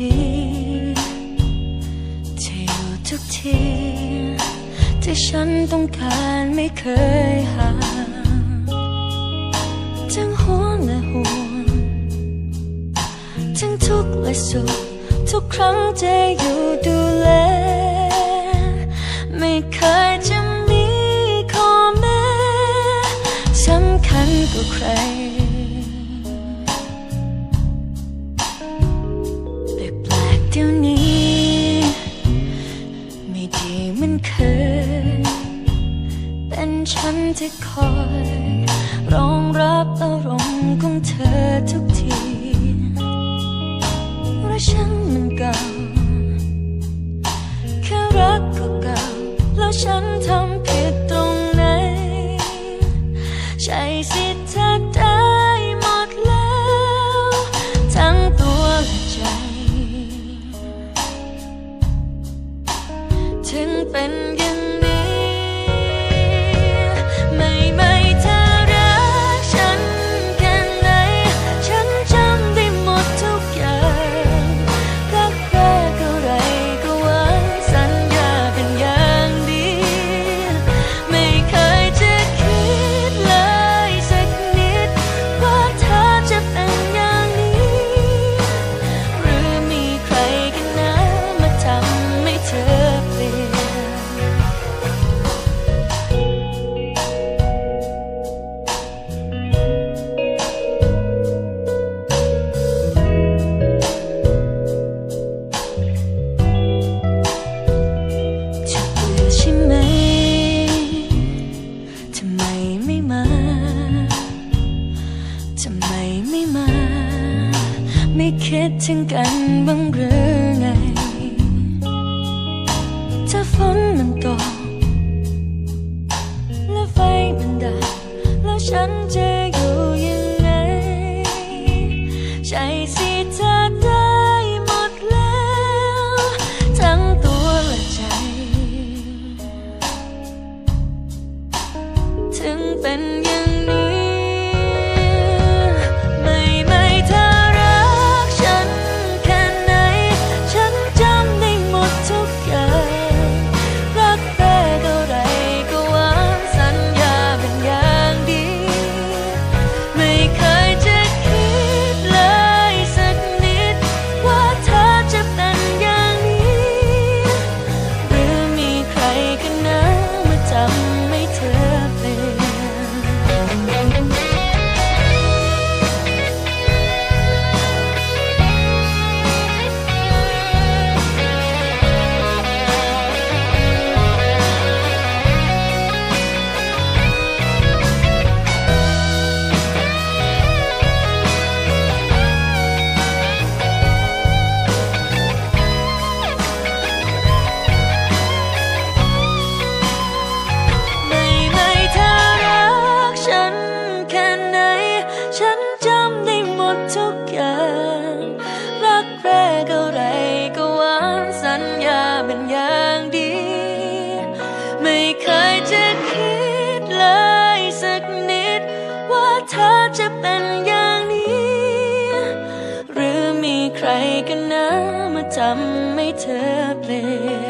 ดีอยู่ทุกที ที่ฉันต้องการไม่เคยห่างทั้งห่วงและห่วงทั้งทุกข์และสุขทุกครั้งจะอยู่ดูแล ไม่เคยจะมีขอแม้สำคัญกว่าใคร ฉันที่คอยรองรับอารมณ์ของเธอทุกทีรักฉันมันเก่าแค่รักก็เก่าแล้วฉันทำผิดตรงไหนใช่สิทธอได้ คิดถึงกันบ้างหรือไง ถ้าฝนมันตก แล้วไฟมันดับแล้วฉันจะ ทำให้เธอเปลี่ยน